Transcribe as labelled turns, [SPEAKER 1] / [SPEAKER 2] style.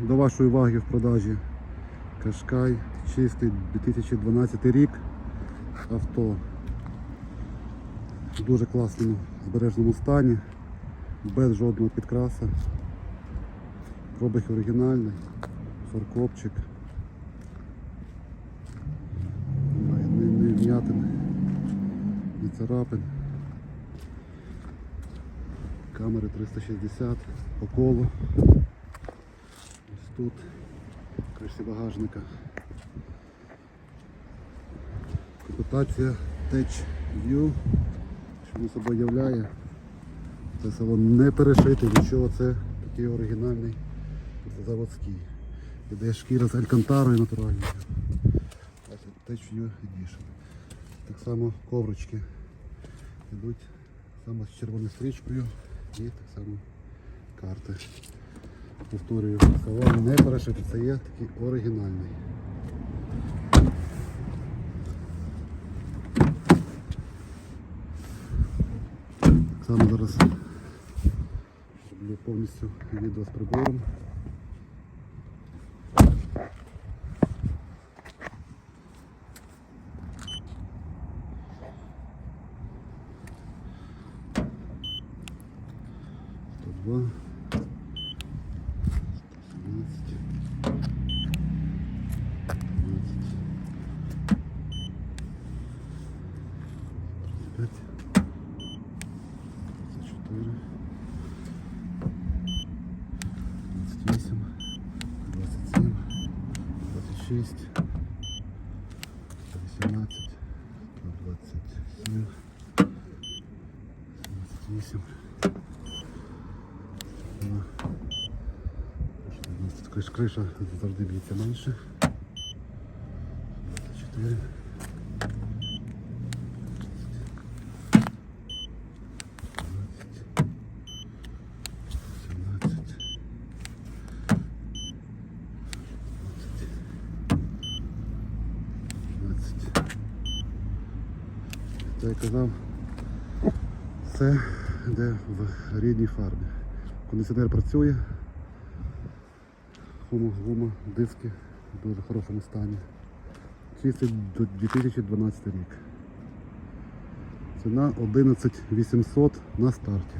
[SPEAKER 1] До вашої уваги в продажі Кашкай, чистий 2012 рік авто. В дуже класному збережному стані, без жодного підкраса. Пробіг оригінальний, фаркопчик. Вмятин, ні царапин. Камери 360 по колу. Тут, в кришці багажника. Комплектація Tech View, що він собою являє. Це салон не перешитий, нічого, це такий оригінальний заводський. Іде шкіра з алькантарою натуральною. Tech View Edition. Так само коврички йдуть саме з червоною стрічкою і так само карти. Повторюю, салон не перешитий, це є такий оригінальний. Так само зараз роблю повністю відео з прибором. Сто два. 28, 27, 26, 18, 27, 28. Криш, криша завжди б'ється менше. 24. Це я казав, все йде в рідній фарбі. Кондиціонер працює, гума, гума, диски в дуже хорошому стані. Чистить 2012 рік. Ціна 11 800 на старті.